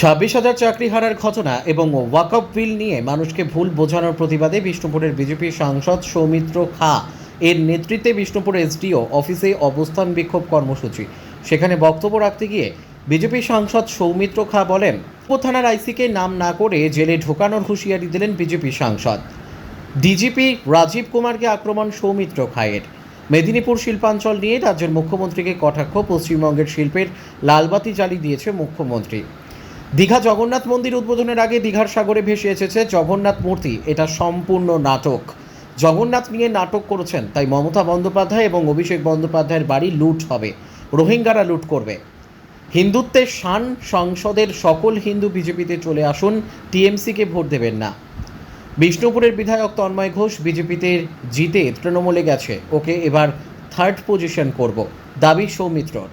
ছাব্বিশ হাজার চাকরি হারার ঘটনা এবং ওয়াকআপ বিল নিয়ে মানুষকে ভুল বোঝানোর প্রতিবাদে বিষ্ণুপুরের বিজেপি সাংসদ সৌমিত্র খা। এর নেতৃত্বে বিষ্ণুপুর এসডিও অফিসে অবস্থান বিক্ষোভ কর্মসূচি। সেখানে বক্তব্য রাখতে গিয়ে বিজেপি সাংসদ সৌমিত্র খা বলেন থানার আইসিকে নাম না করে জেলে ঢোকানোর হুঁশিয়ারি দিলেন বিজেপি সাংসদ। ডিজিপি রাজীব কুমারকে আক্রমণ সৌমিত্র খায়ের। মেদিনীপুর শিল্পাঞ্চল নিয়ে রাজ্যের মুখ্যমন্ত্রীকে কটাক্ষ, পশ্চিমবঙ্গের শিল্পের লালবাতি জ্বালিয়ে দিয়েছে মুখ্যমন্ত্রী। দীঘা জগন্নাথ মন্দির উদ্বোধনের আগে দীঘার সাগরে ভেসে এসেছে জগন্নাথ মূর্তি। এটা সম্পূর্ণ নাটক। জগন্নাথ নিয়ে নাটক করেছেন, তাই মমতা বন্দ্যোপাধ্যায় এবং অভিষেক বন্দ্যোপাধ্যায়ের বাড়ি লুট হবে। রোহিঙ্গারা লুট করবে। হিন্দুত্বের শান সংসদের সকল হিন্দু বিজেপিতে চলে আসুন, টিএমসিকে ভোট দেবেন না। বিষ্ণুপুরের বিধায়ক তন্ময় ঘোষ বিজেপিতে জিতে তৃণমূলে গেছে। ওকে এবার থার্ড পজিশন করব। দাবি সৌমিত্রর।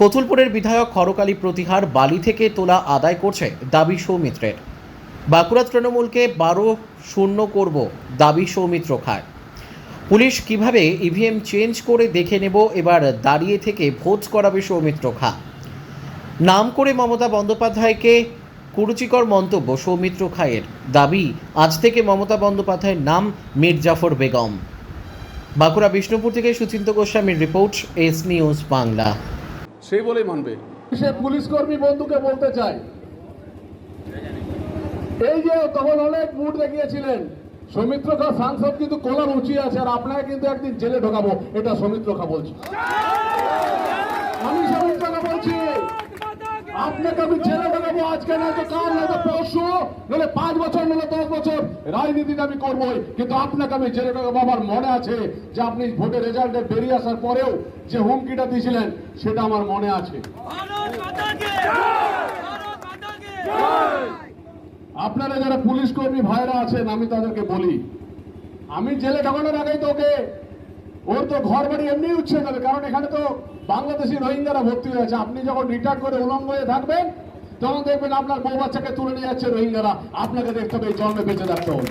কতুলপুরের বিধায়ক হরকালী প্রতিহার বালি থেকে তোলা আদায় করছে দাবি সৌমিত্রের। বাঁকুড়া তৃণমূলকে বারো শূন্য করব দাবি সৌমিত্র খায়। পুলিশ কীভাবে ইভিএম চেঞ্জ করে দেখে নেব এবার দাঁড়িয়ে থেকে ভোট করাবে সৌমিত্র খা। নাম করে মমতা বন্দ্যোপাধ্যায়কে কুরুচিকর মন্তব্য সৌমিত্র খায়ের। দাবি, আজ থেকে মমতা বন্দ্যোপাধ্যায়ের নাম মীর জাফর বেগম। বাঁকুড়া বিষ্ণুপুর থেকে সুচিন্ত গোস্বামীর রিপোর্ট, এস নিউজ বাংলা। সেই বলেই মানবে। সে পুলিশ কর্মী বন্ধুকে বলতে চাই এই যে তখন অনেক মুড দেখিয়েছিলেন। সৌমিত্র খা সাংসদ কিন্তু কলার উঁচিয়ে আছে, আর আপনাকে কিন্তু একদিন জেলে ঢোকাবো, এটা সৌমিত্র খা বলছি আমি সৌমিত্র খা বলছি আপনাকে আমি জেলে ঢোকাবো আজকে না তো কাল না তো পরশু নাহলে পাঁচ বছর নাহলে দশ বছর রাজনীতিটা আমি করবোই। কিন্তু আপনাকে আমি জেলে ঢোকাবো আমার মনে আছে যে আপনি ভোটের রেজাল্টে বেরিয়ে আসার পরেও যে হুমকিটা দিয়েছিলেন সেটা আমার মনে আছে। আপনারা যারা পুলিশ কর্মী ভাইরা আছেন আমি তাদেরকে বলি আমি জেলে ঢোকানোর আগেই তো ওকে ওর তো ঘর বাড়ি এমনি উচ্ছে যাবে কারণ এখানে তো বাংলাদেশি রোহিঙ্গারা ভর্তি হয়ে আছে আপনি যখন রিটায়ার করে উলঙ্গ হয়ে থাকবেন, তখন দেখবেন আপনার বউ বাচ্চাকে তুলে নিয়ে যাচ্ছে রোহিঙ্গারা। আপনাকে দেখতে হবে এই জন্মে বেঁচে থাকতে হবে।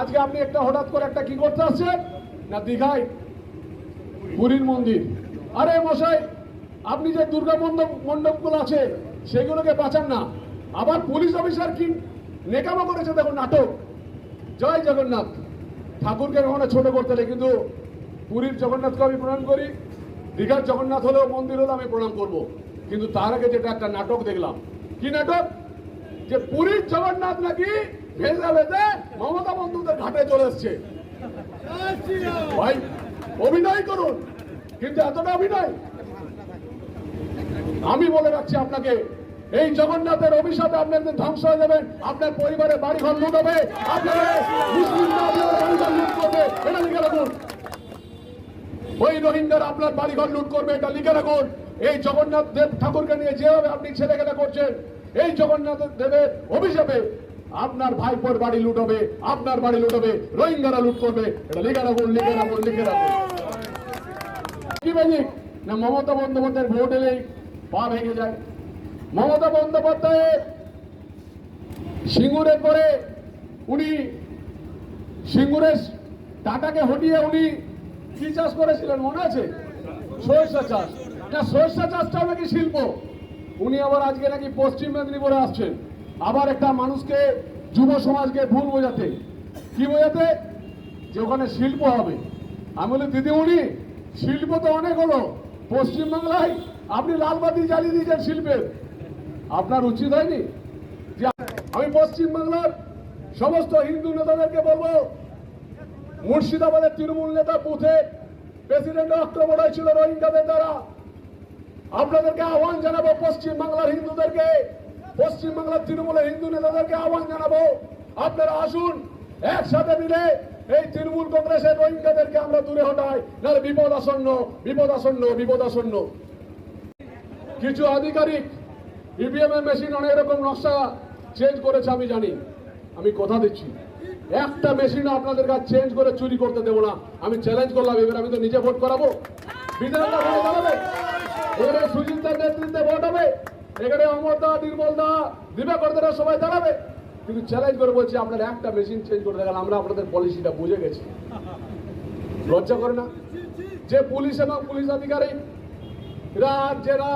আজকে আপনি একটা হঠাৎ করে একটা কি করতে আসছেন? না, দীঘায়? পুরীর মন্দির। আরে মশাই, আপনি যে দুর্গা মণ্ডপ মণ্ডপগুলো আছে, সেগুলোকে বাঁচান না। আবার পুলিশ অফিসার কি নেকামো করেছে দেখুন নাটক। জয় জগন্নাথ। ঠাকুরকে কখনো ছোট করতে নেই, কিন্তু পুরীর জগন্নাথকে আমি প্রণাম করি। দীঘার জগন্নাথ হলেও মন্দির হলেও আমি প্রণাম করব। কিন্তু তার আগে যেটা একটা নাটক দেখলাম। কি নাটক? যে পুরীর জগন্নাথ নাকি ভেজা ভেজে মমতা বন্ধুদের ঘাটে চলে এসছে। ভাই, অভিনয় করুন। কিন্তু এতটা অভিনয়? আমি বলে রাখছি আপনাকে এই জগন্নাথের অভিশাপে আপনার একদিন ধ্বংস হয়ে যাবেন আপনার পরিবারের বাড়ি ঘর লুট হবে ওই রোহিঙ্গার আপনার বাড়িঘর লুট করবে, এটা লিখে রাখুন। এই জগন্নাথ দেব ঠাকুরকে নিয়ে যেভাবে আপনি ছেলেখেলা করছেন, এই জগন্নাথ দেবের অভিশাপে আপনার ভাইপোর বাড়ি লুট হবে, আপনার বাড়ি লুট হবে, রোহিঙ্গারা লুট করবে, এটা লিখে রাখুন লিখে রাখুন লিখে রাখুন। কি ম্যাজিক না, মমতা বন্দ্যোপাধ্যায়ের ভোট এলেই পা ভেঙে যায়। মমতা বন্দ্যোপাধ্যায়ের সিঙ্গুরে করে উনি সিঙ্গুরের টাটাকে হটিয়ে উনি কি চাষ করেছিলেন মনে আছে? সরিষা চাষ। না, সরিষা চাষটাও নাকি শিল্প। উনি আবার আজকে নাকি পশ্চিম মেদিনীপুরে আসছেন। আবার একটা মানুষকে, যুব সমাজকে ভুল বোঝাতে। কি বোঝাতে? যে ওখানে শিল্প হবে। আমি বলি, দিদিমণি, শিল্প তো অনেক হলো। পশ্চিমবাংলায় আপনি লালবাতি জ্বালিয়ে দিয়েছেন শিল্পের। আপনার উচিত হয়নি? যে আমি পশ্চিমবাংলার সমস্ত হিন্দু নেতাদেরকে বলব, মুর্শিদাবাদের তৃণমূল নেতা বুথে প্রেসিডেন্ট আক্রমণ হয়েছিল রোহিঙ্গাদের দ্বারা আপনাদেরকে আহ্বান জানাব পশ্চিম বাংলার হিন্দুদেরকে পশ্চিম বাংলার তৃণমূলের হিন্দু নেতাদেরকে আহ্বান জানাব। আপনারা আসুন, একসাথে মিলে এই তৃণমূল কংগ্রেসের রোহিঙ্গাদেরকে আমরা দূরে হটাই। নাহলে বিপদ আসন্ন বিপদ আসন্ন বিপদ আসন্ন। কিছু আধিকারিক ইভিএম এর মেশিন অনেক রকম নকশা চেঞ্জ করেছে, আমি জানি। আমি কথা দিচ্ছি। একটা মেশিন আপনাদের কাছে চেঞ্জ করে চুরি করতে দেবো না। আমি চ্যালেঞ্জ করলাম, এবার আমি তো নিজে ভোট করাবো। বিধানটা এবারে ভোট হবে। এখানে অমর দা দা সবাই দাঁড়াবে। কিন্তু চ্যালেঞ্জ করে বলছি, আপনার একটা মেশিন চেঞ্জ করে আমরা আপনাদের পলিসিটা বুঝে গেছি। লজ্জা করে না? যে পুলিশ যারা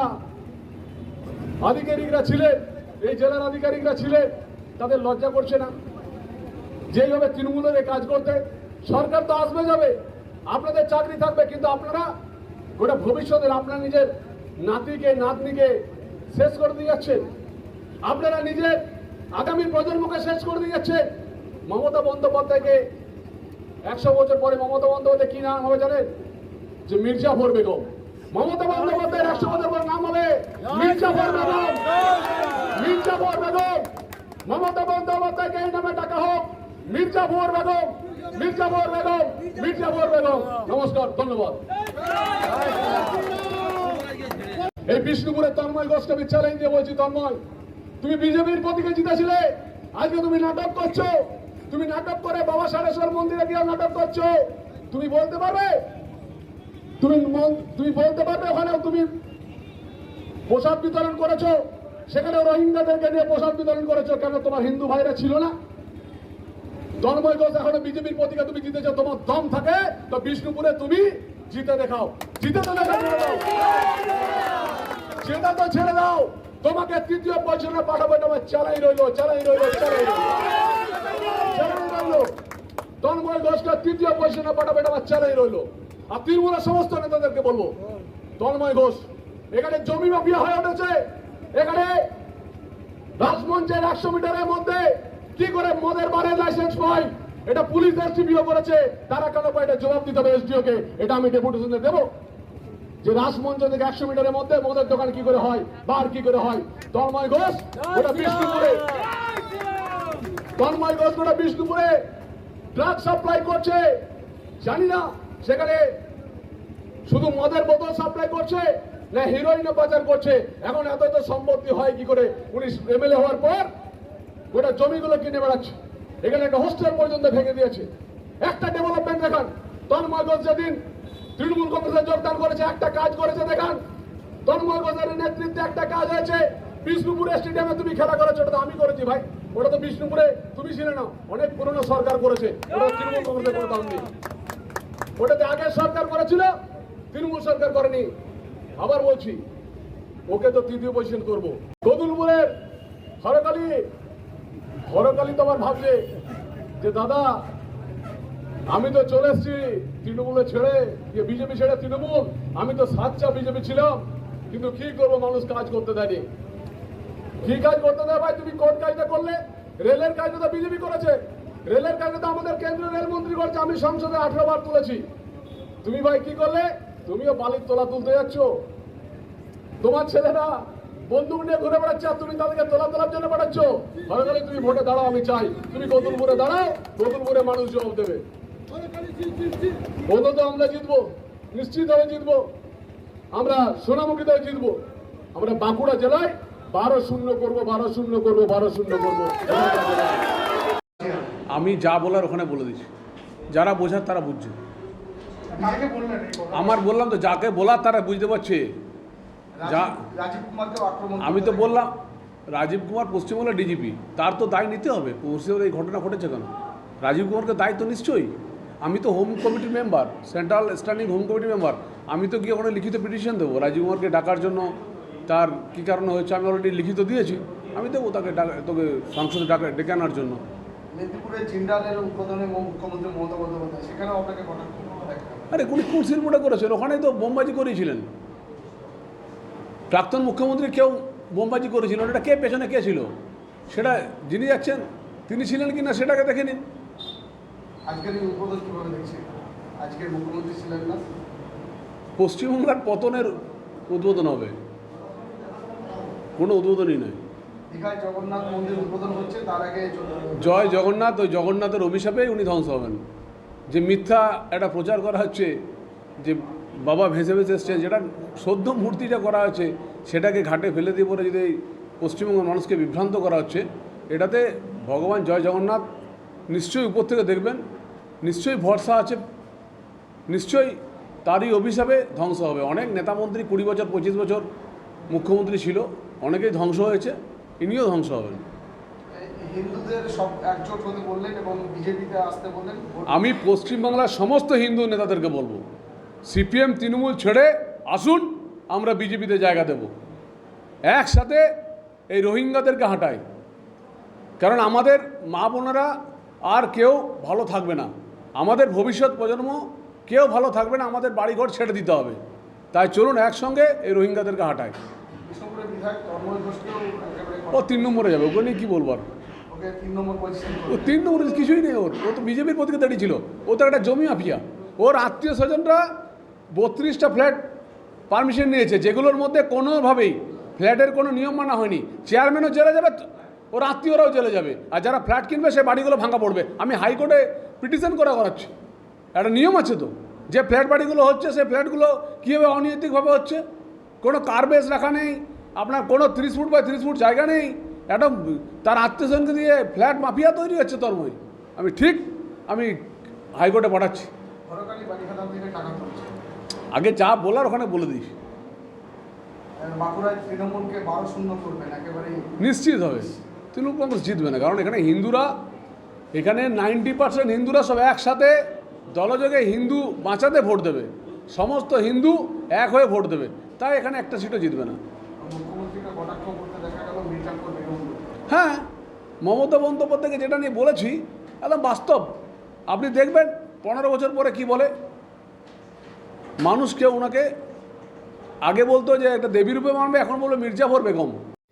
আধিকারিকরা ছিলেন, এই জেলার আধিকারিকরা ছিলেন, তাদের লজ্জা করছে না। যেইভাবে তৃণমূলের কাজ করতে, সরকার তো আসবে যাবে, আপনাদের চাকরি থাকবে, কিন্তু আপনারা গোটা ভবিষ্যতের আপনার নিজের নাতিকে, নাতনিকে শেষ করে দিয়ে যাচ্ছেন। আপনারা নিজের আগামী প্রজন্মকে শেষ করে দিয়ে যাচ্ছেন। মমতা বন্দ্যোপাধ্যায়কে একশো বছর পরে মমতা বন্দ্যোপাধ্যায় কি নাম হবে জানেন? যে মির্জা মির্জাফর বেগম। মমতা বছর পর নাম হবে মির্জাফর বেগম। মির্জাফর বেগম। মমতা বন্দ্যোপাধ্যায়কে এই নামে ডাকা হোক। মির্জাফর বেগম। মির্জাফর বেগম। মির্জাফর বেগম। নমস্কার, ধন্যবাদ। এই বিষ্ণুপুরের তন্ময় ঘোষকে আমি চ্যালেঞ্জ দিয়ে বলছি, তন্ময়, তুমি বিজেপির প্রতীকে জিতেছিলে। আজকে তুমি নাটক করছ। তুমি নাটক করে বাবা সারেশ্বর মন্দিরে গিয়ে নাটক করছ। তুমি বলতে পারবে? তুমি তুমি বলতে পারবে ওখানেও তুমি প্রসাদ বিতরণ করেছ সেখানে রোহিঙ্গাদেরকে নিয়ে প্রসাদ বিতরণ করেছ, কেন তোমার হিন্দু ভাইরা ছিল না? তন্ময় ঘোষ এখনও বিজেপির প্রতীকে তুমি জিতেছো, তোমার দম থাকে, তো বিষ্ণুপুরে তুমি জিতে দেখাও। জিতে তো সেটা তো ছেড়ে দাও। তোমাকে তৃতীয় পজিশনে পাঠাবো, এটা আমার চালাই রইল চালাই রইল চালাই রইল। চালাই রইল। তন্ময় ঘোষকে তৃতীয় পজিশনে পাঠাবো, এটা আমার চালাই রইল। আর তৃণমূলের সমস্ত নেতাদেরকে বলব তন্ময় ঘোষ এখানে জমি মাফিয়া হয়ে উঠেছে। এখানে রাজমঞ্চের একশো মিটারের মধ্যে কি করে মদের বারের লাইসেন্স পাই এটা পুলিশ এসডিপিও করেছে তারা কেন এটা জবাব দিতে হবে এসডিও কে এটা আমি ডেপুটেশনে দেবো। যে রাজমঞ্চ থেকে একশো মিটারের মধ্যে মদের দোকান কি করে হয়? বার কি করে হয়? তন্ময় ঘোষ ওটা বিষ্ণুপুরে। তন্ময় ঘোষ ওটা বিষ্ণুপুরে। ড্রাগ সাপ্লাই করছে। জানি না সেখানে শুধু মদের বোতল সাপ্লাই করছে, না হিরোইন পাচার করছে। এখন এত এত সম্পত্তি হয় কি করে? উনি এমএলএ হওয়ার পর গোটা জমিগুলো কিনে বেড়াচ্ছে। এখানে একটা হোস্টেল পর্যন্ত ভেঙে দিয়েছে। একটা ডেভেলপমেন্ট দেখান। তন্ময় যেদিন তৃণমূল কংগ্রেসে যোগদান করেছে, একটা কাজ করেছে, দেখান। তন্ময় ঘোষের নেতৃত্বে একটা কাজ হয়েছে, বিষ্ণুপুর স্টেডিয়ামে তুমি খেলা করেছ, ওটা তো আমি করেছি ভাই। ওটা তো বিষ্ণুপুরে তুমি ছিলে না, অনেক পুরনো সরকার করেছে। ওটা তৃণমূল কংগ্রেসের কোনো দাম নেই। ওটাতে আগের সরকার করেছিল, তৃণমূল সরকার করেনি। আবার বলছি, ওকে তো তৃতীয় পজিশন করব। কদুলপুরের হরকালি হরকালি তো আবার ভাবছে যে, দাদা, আমি তো চলে এসছি তৃণমূলে ছেড়ে, যে বিজেপি ছেড়ে তৃণমূল, আমি তো সাচ্চা বিজেপি ছিলাম, কিন্তু কি করব মানুষ কাজ করতে দেয়নি। কি কাজ করতে দেয় ভাই? তুমি কোন কাজটা করলে? রেলের কাজটা তো বিজেপি করেছে। রেলের কাজটা তো আমাদের কেন্দ্রীয় রেলমন্ত্রী করেছে আমি সংসদে আঠারো বার তুলেছি। তুমি ভাই কি করলে? তুমিও বালির তোলা তুলতে যাচ্ছ। তোমার ছেলেরা বন্দুক নিয়ে ঘুরে বেড়াচ্ছে আর তুমি তাদেরকে তোলা তোলার জন্য পাঠাচ্ছ। ভালো করে তুমি ভোটে দাঁড়াও, আমি চাই। তুমি কতুলপুরে দাঁড়াও কতুলপুরে মানুষ জবাব দেবে অন্তত আমরা জিতবো, নিশ্চিত ভাবে জিতবো। আমরা সোনামুখীতে জিতবো। আমরা বাঁকুড়া জেলায় বারো শূন্য করব, বারো শূন্য করব, বারো শূন্য করব। আমি যা বলার ওখানে বলে দিচ্ছি। যারা বোঝার তারা বুঝছে? আমার বললাম তো যাকে বলার তারা বুঝতে পারছে। যা আমি তো বললাম রাজীব কুমার পশ্চিমবঙ্গের ডিজিপি তার তো দায় নিতে হবে। পশ্চিমবঙ্গে এই ঘটনা ঘটেছে কেন? রাজীব কুমারকে দায় তো নিশ্চয়ই। আমি তো হোম কমিটির member central standing home committee member. আমি তো গিয়ে ওখানে লিখিত পিটিশন দেবো। রাজীব কুমারকে ডাকার জন্য তার কী কারণে হয়েছে আমি অলরেডি লিখিত দিয়েছি। আমি দেবো তাকে ডাকা তোকে সংসদে ডাকা ডেকে আনার জন্য। মেদিনীপুরে জিন্দালের উদ্বোধনে মুখ্যমন্ত্রী মমতা বন্দ্যোপাধ্যায় সেখানেও আপনাকে কটাক্ষ আরে উনি কোন শিল্পটা করেছেন? ওখানেই তো বোমবাজি করেছিলেন। প্রাক্তন মুখ্যমন্ত্রী কেউ বোমবাজি করেছিলেন ওটা কে পেছনে কে ছিল? সেটা যিনি যাচ্ছেন তিনি ছিলেন কি না সেটাকে দেখে নিন। আজকের এই উদ্বোধন কীভাবে দেখছেন? আজকের মুখ্যমন্ত্রী ছিলেন না? পশ্চিমবাংলার পতনের উদ্বোধন হবে। কোনো উদ্বোধনই নয় জগন্নাথ মন্দির হচ্ছে জয় জগন্নাথ, ওই জগন্নাথের অভিশাপেই উনি ধ্বংস হবেন। যে মিথ্যা একটা প্রচার করা হচ্ছে, যে বাবা ভেসে ভেসে এসছে, যেটা সদ্য মূর্তিটা করা হচ্ছে সেটাকে ঘাটে ফেলে দিয়ে পরে যদি পশ্চিমবঙ্গের মানুষকে বিভ্রান্ত করা হচ্ছে, এটাতে ভগবান জয় জগন্নাথ নিশ্চয়ই উপর থেকে দেখবেন, নিশ্চয়ই ভরসা আছে, নিশ্চয়ই তারই অভিশাপে ধ্বংস হবে। অনেক নেতামন্ত্রী কুড়ি বছর, পঁচিশ বছর মুখ্যমন্ত্রী ছিল, অনেকেই ধ্বংস হয়েছে। ইনিও ধ্বংস হবেন। হিন্দুদের সব একজোট হতে বললেন এবং বিজেপিতে আসতে বললেন। আমি পশ্চিমবাংলার সমস্ত হিন্দু নেতাদেরকে বলব সিপিএম তৃণমূল ছেড়ে আসুন আমরা বিজেপিতে জায়গা দেব। একসাথে এই রোহিঙ্গাদেরকে হাঁটায় কারণ আমাদের মা বোনেরা আর কেউ ভালো থাকবে না। আমাদের ভবিষ্যৎ প্রজন্ম কেউ ভালো থাকবে না আমাদের বাড়িঘর ছেড়ে দিতে হবে। তাই চলুন একসঙ্গে এই রোহিঙ্গাদেরকে হাঁটায় ও তিন নম্বরে যাবে ওকে নিয়ে কী বলব আর? ও তিন নম্বরে কিছুই নেই ওর ও তো বিজেপির প্রতিকে দাঁড়িয়েছিল ও তো একটা জমি মাফিয়া। ওর আত্মীয় স্বজনরা বত্রিশটা ফ্ল্যাট পারমিশন নিয়েছে যেগুলোর মধ্যে কোনোভাবেই ফ্ল্যাটের কোনো নিয়ম মানা হয়নি। চেয়ারম্যানও জেলে যাবে ওর আত্মীয়রাও জেলে যাবে। আর যারা ফ্ল্যাট কিনবে সে বাড়িগুলো ভাঙা পড়বে। আমি হাইকোর্টে পিটিশন করা করাচ্ছি। একটা নিয়ম আছে তো যে ফ্ল্যাট বাড়িগুলো হচ্ছে সে ফ্ল্যাটগুলো কীভাবে অনৈতিকভাবে হচ্ছে? কোনো কার্বেজ রাখা নেই আপনার কোনো তিরিশ ফুট বা তিরিশ ফুট জায়গা নেই। একটা তার আত্মীয় স্বজনকে দিয়ে ফ্ল্যাট মাফিয়া তৈরি হচ্ছে তন্ময় আমি ঠিক আমি হাইকোর্টে পাঠাচ্ছি। আগে যা বলার ওখানে বলে দিস। নিশ্চিত হবে। তৃণমূল কংগ্রেস জিতবে না কারণ এখানে হিন্দুরা এখানে নাইনটি পার্সেন্ট হিন্দুরা সব একসাথে দলযোগে হিন্দু বাঁচাতে ভোট দেবে। সমস্ত হিন্দু এক হয়ে ভোট দেবে। তাই এখানে একটা সিটও জিতবে না মুখ্যমন্ত্রীকে কটাক্ষ করতে দেখা গেল মির্জাপুর বেগমপুর হ্যাঁ মমতা বন্দ্যোপাধ্যায়কে যেটা নিয়ে বলেছি, একদম বাস্তব। আপনি দেখবেন, পনেরো বছর পরে কি বলে? মানুষকে ওনাকে আগে বলতো যে একটা দেবী রূপে মানবে, এখন বলবে মির্জাফর বেগম।